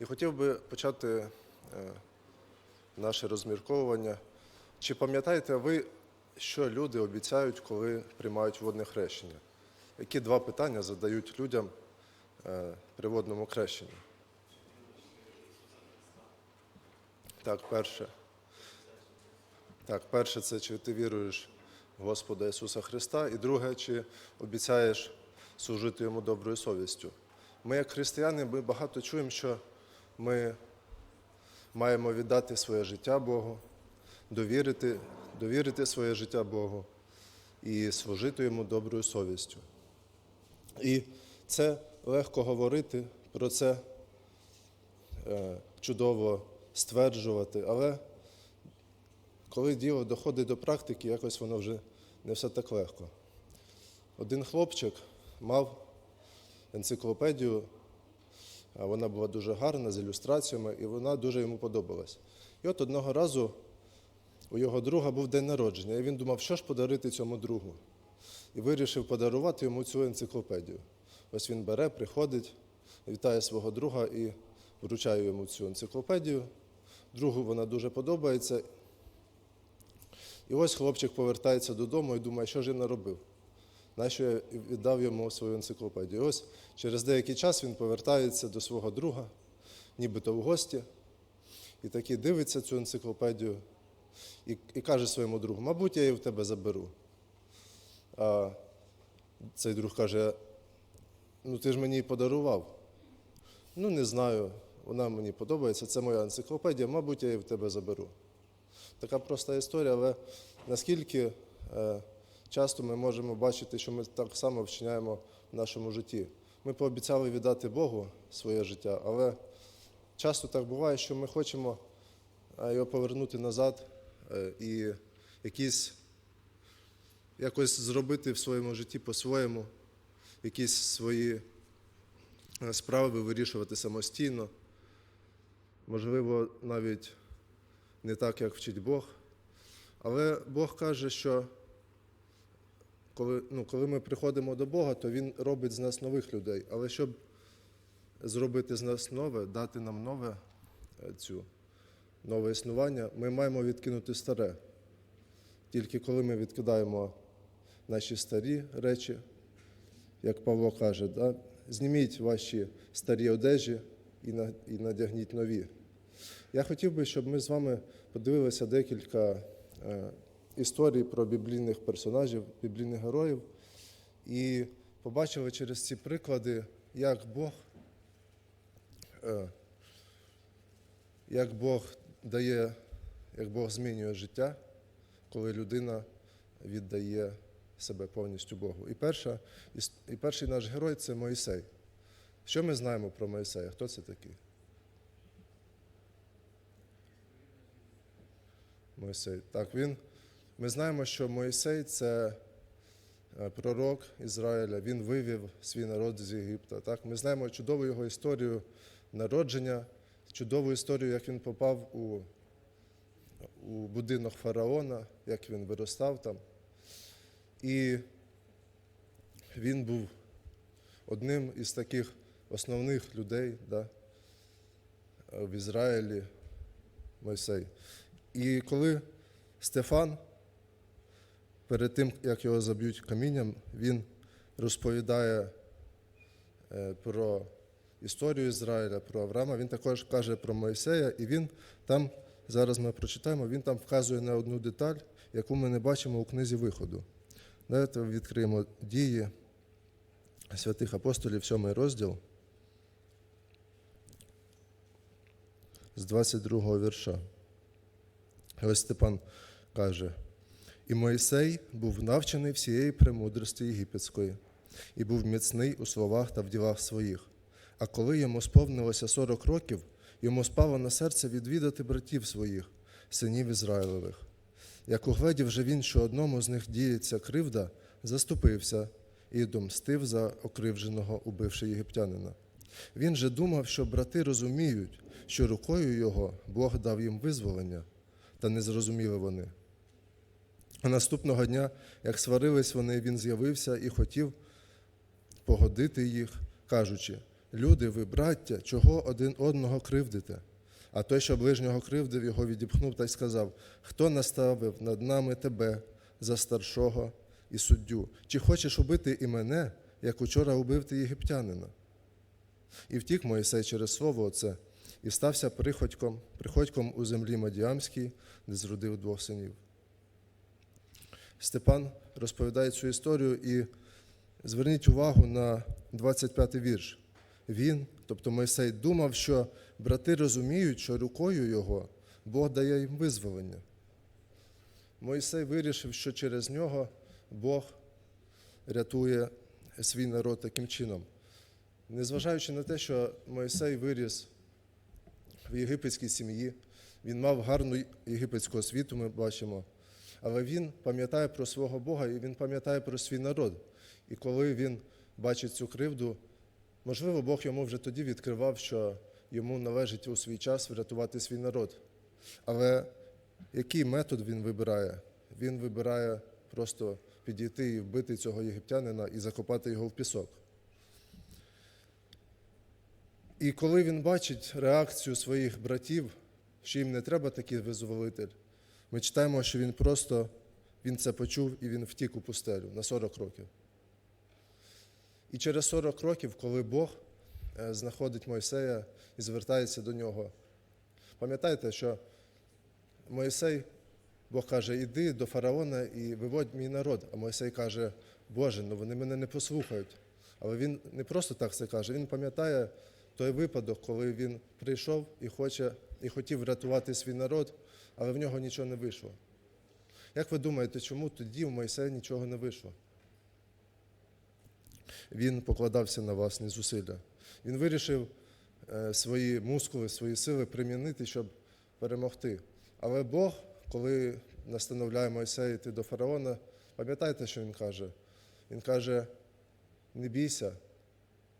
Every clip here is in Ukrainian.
І хотів би почати е, наше розмірковування. Чи пам'ятаєте ви, що люди обіцяють, коли приймають водне хрещення? Які два питання задають людям е, при водному хрещенні? Так, перше. Так, перше це чи ти віруєш в Господа Ісуса Христа, і друге, чи обіцяєш служити йому доброю совістю. Ми, як християни, ми багато чуємо, що ми маємо віддати своє життя Богу, довірити, довірити своє життя Богу і служити йому доброю совістю. І це легко говорити, про це е, чудово стверджувати, але коли діло доходить до практики, якось воно вже не все так легко. Один хлопчик мав енциклопедію, вона була дуже гарна з ілюстраціями, і вона дуже йому подобалась. І от одного разу у його друга був день народження, і він думав, що ж подарити цьому другу. І вирішив подарувати йому цю енциклопедію. Ось він бере, приходить, вітає свого друга і вручає йому цю енциклопедію. Другу вона дуже подобається. І ось хлопчик повертається додому і думає, що ж я наробив. Нащо я віддав йому свою енциклопедію. Ось через деякий час він повертається до свого друга, нібито в гості, і такий дивиться цю енциклопедію і, і каже своєму другу, мабуть, я її в тебе заберу. А цей друг каже: ну ти ж мені її подарував. Ну, не знаю, вона мені подобається, це моя енциклопедія, мабуть, я її в тебе заберу. Така проста історія, але наскільки е, часто ми можемо бачити, що ми так само вчиняємо в нашому житті. Ми пообіцяли віддати Богу своє життя, але часто так буває, що ми хочемо його повернути назад е, і якісь, якось зробити в своєму житті по-своєму, якісь свої е, справи вирішувати самостійно. Можливо, навіть не так, як вчить Бог. Але Бог каже, що коли, ну, коли ми приходимо до Бога, то Він робить з нас нових людей. Але щоб зробити з нас нове, дати нам нове е, цю, нове існування, ми маємо відкинути старе. Тільки коли ми відкидаємо наші старі речі, як Павло каже, да, зніміть ваші старі одежі і на- і надягніть нові. Я хотів би, щоб ми з вами подивилися декілька історій про біблійних персонажів, біблійних героїв, і побачили через ці приклади, як Бог, е, як Бог дає, як Бог змінює життя, коли людина віддає себе повністю Богу. І, перша, і перший наш герой це Моїсей. Що ми знаємо про Моїсея? Хто це такий? Мойсей. Так, він, ми знаємо, що Мойсей це е, пророк Ізраїля, він вивів свій народ з Єгипта. Так? Ми знаємо чудову його історію народження, чудову історію, як він попав у, у будинок фараона, як він виростав там. І він був одним із таких основних людей да, в Ізраїлі Мойсей. І коли Стефан, перед тим, як його заб'ють камінням, він розповідає е, про історію Ізраїля, про Авраама, він також каже про Моїсея, і він там, зараз ми прочитаємо, він там вказує на одну деталь, яку ми не бачимо у книзі виходу. Давайте відкриємо дії святих апостолів, 7 розділ з 22 вірша. І Ось Степан каже: І Моїсей був навчений всієї премудрості єгипетської, і був міцний у словах та в ділах своїх. А коли йому сповнилося 40 років, йому спало на серце відвідати братів своїх, синів Ізраїлевих. Як угледів же він, що одному з них діється кривда, заступився і домстив за окривдженого, убивши єгиптянина. Він же думав, що брати розуміють, що рукою його Бог дав їм визволення, та не зрозуміли вони. А наступного дня, як сварились вони, він з'явився і хотів погодити їх, кажучи: люди, ви, браття, чого один одного кривдите? А той, що ближнього кривдив, його відіпхнув та й сказав: Хто наставив над нами тебе за старшого і суддю? Чи хочеш убити і мене, як учора убив ти єгиптянина? І втік Моїсей через слово оце, і стався приходьком, приходьком у землі Мадіамській, де зродив двох синів. Степан розповідає цю історію і зверніть увагу на 25 й вірш. Він, тобто Мойсей, думав, що брати розуміють, що рукою його Бог дає їм визволення. Мойсей вирішив, що через нього Бог рятує свій народ таким чином. Незважаючи на те, що Мойсей виріс в єгипетській сім'ї, він мав гарну єгипетську освіту, ми бачимо, але він пам'ятає про свого Бога і він пам'ятає про свій народ. І коли він бачить цю кривду, можливо, Бог йому вже тоді відкривав, що йому належить у свій час врятувати свій народ. Але який метод він вибирає? Він вибирає просто підійти і вбити цього єгиптянина і закопати його в пісок. І коли він бачить реакцію своїх братів, що їм не треба такий визволитель, ми читаємо, що він просто він це почув і він втік у пустелю на 40 років. І через 40 років, коли Бог е, знаходить Мойсея і звертається до нього, пам'ятайте, що Мойсей, Бог каже, іди до фараона і виводь мій народ. А Мойсей каже, Боже, ну вони мене не послухають. Але він не просто так це каже, він пам'ятає той випадок, коли він прийшов і хоче, і хотів врятувати свій народ, але в нього нічого не вийшло. Як ви думаєте, чому тоді в Мойсея нічого не вийшло? Він покладався на власні зусилля. Він вирішив е, свої мускули, свої сили примінити, щоб перемогти. Але Бог, коли настановляє Мойсея йти до фараона, пам'ятаєте, що він каже? Він каже: не бійся,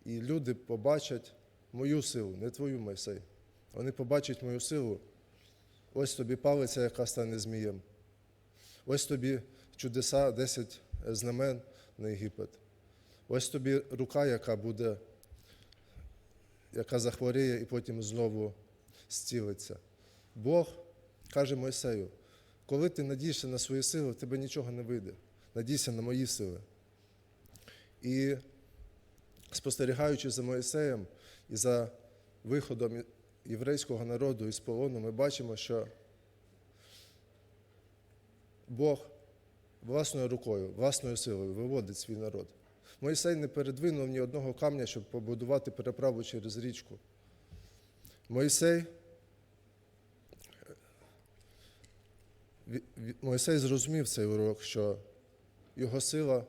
і люди побачать мою силу, не твою Мойсей. Вони побачать мою силу. Ось тобі палиця, яка стане змієм. Ось тобі чудеса, 10 знамен на Єгипет. Ось тобі рука, яка буде, яка захворіє і потім знову зцілиться. Бог каже Мойсею, коли ти надієшся на свої сили, тебе нічого не вийде. Надійся на мої сили. І спостерігаючи за Моїсеєм і за виходом єврейського народу із полону, ми бачимо, що Бог власною рукою, власною силою виводить свій народ. Моїсей не передвинув ні одного камня, щоб побудувати переправу через річку. Ві- Моїсей зрозумів цей урок, що його сила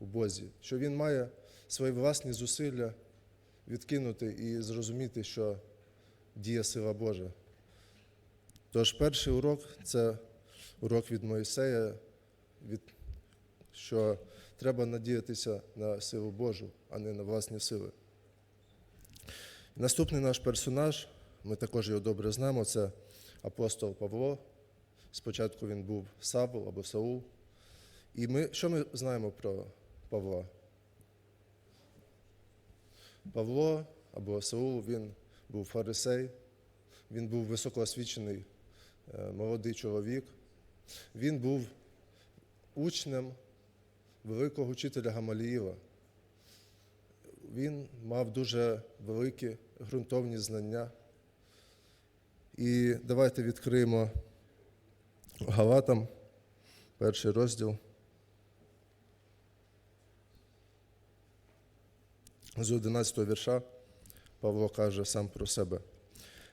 у Бозі, що він має свої власні зусилля відкинути і зрозуміти, що діє сила Божа. Тож перший урок це урок від Моїсея, від, що треба надіятися на силу Божу, а не на власні сили. Наступний наш персонаж, ми також його добре знаємо, це апостол Павло. Спочатку він був Савл або Саул. І ми, що ми знаємо про Павла? Павло або Саул, він був фарисей, він був високоосвічений е, молодий чоловік. Він був учнем великого вчителя Гамаліїла. Він мав дуже великі ґрунтовні знання. І давайте відкриємо Галатам, перший розділ. З 11 вірша Павло каже сам про себе.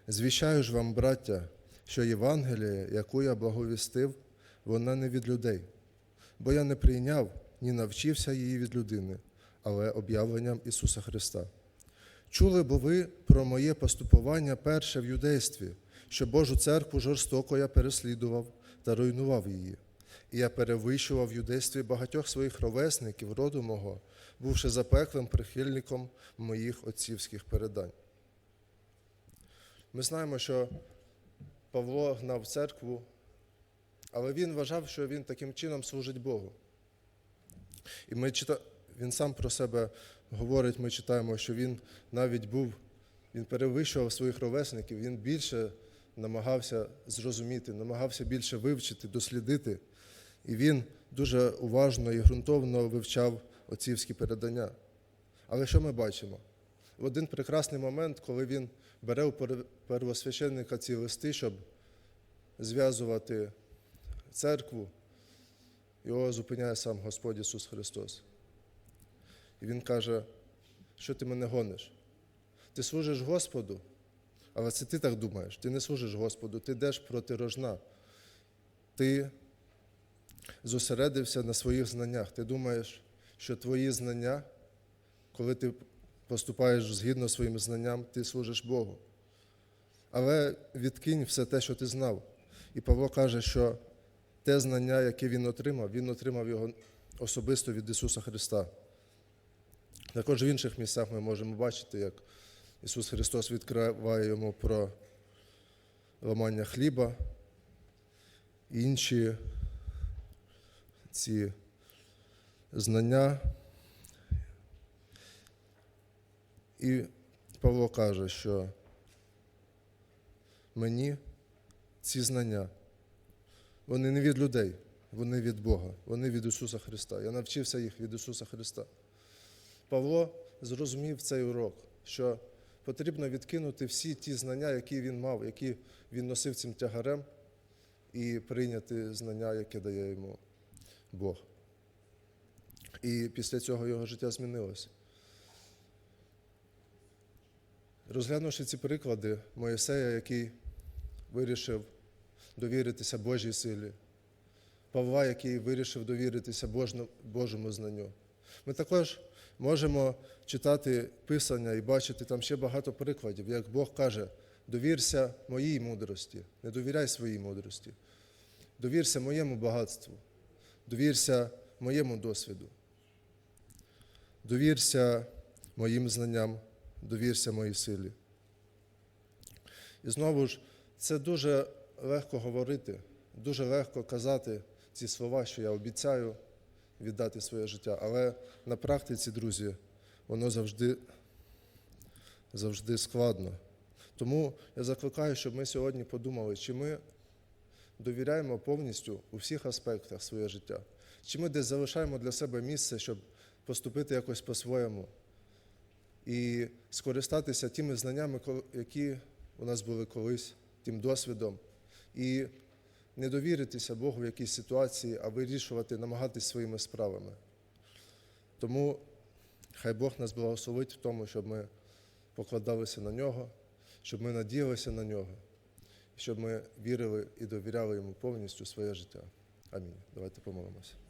Звіщаю ж вам, браття, що Євангелія, яку я благовістив, вона не від людей, бо я не прийняв ні навчився її від людини, але об'явленням Ісуса Христа. Чули бо ви про моє поступування перше в юдействі, що Божу церкву жорстоко я переслідував та руйнував її. І я перевищував в юдействі багатьох своїх ровесників роду мого, бувши запеклим прихильником моїх отцівських передань. Ми знаємо, що Павло гнав церкву, але він вважав, що він таким чином служить Богу. І ми чита... він сам про себе говорить, ми читаємо, що він навіть був, він перевищував своїх ровесників, він більше намагався зрозуміти, намагався більше вивчити, дослідити. І він дуже уважно і ґрунтовно вивчав отцівські передання. Але що ми бачимо? В один прекрасний момент, коли він бере у первосвященника ці листи, щоб зв'язувати церкву, його зупиняє сам Господь Ісус Христос. І Він каже, що ти мене гониш? Ти служиш Господу, але це ти так думаєш, ти не служиш Господу, ти йдеш проти рожна. Ти зосередився на своїх знаннях. Ти думаєш, що твої знання, коли ти поступаєш згідно своїм знанням, ти служиш Богу. Але відкинь все те, що ти знав. І Павло каже, що те знання, яке він отримав, він отримав його особисто від Ісуса Христа. Також в інших місцях ми можемо бачити, як Ісус Христос відкриває йому про ламання хліба, інші ці знання. І Павло каже, що мені ці знання, вони не від людей, вони від Бога, вони від Ісуса Христа. Я навчився їх від Ісуса Христа. Павло зрозумів цей урок, що потрібно відкинути всі ті знання, які він мав, які він носив цим тягарем, і прийняти знання, яке дає йому Бог. І після цього його життя змінилося. Розглянувши ці приклади Моїсея, який вирішив довіритися Божій силі, Павла, який вирішив довіритися Божому знанню. Ми також можемо читати Писання і бачити там ще багато прикладів, як Бог каже: довірся моїй мудрості, не довіряй своїй мудрості, довірся моєму багатству, довірся моєму досвіду, довірся моїм знанням, довірся моїй силі. І знову ж, це дуже легко говорити, дуже легко казати ці слова, що я обіцяю віддати своє життя. Але на практиці, друзі, воно завжди, завжди складно. Тому я закликаю, щоб ми сьогодні подумали, чи ми довіряємо повністю у всіх аспектах своє життя, чи ми десь залишаємо для себе місце, щоб поступити якось по-своєму і скористатися тими знаннями, які у нас були колись, тим досвідом, і не довіритися Богу в якійсь ситуації, а вирішувати, намагатись своїми справами. Тому хай Бог нас благословить в тому, щоб ми покладалися на нього, щоб ми надіялися на нього, щоб ми вірили і довіряли йому повністю своє життя. Амінь. Давайте помолимося.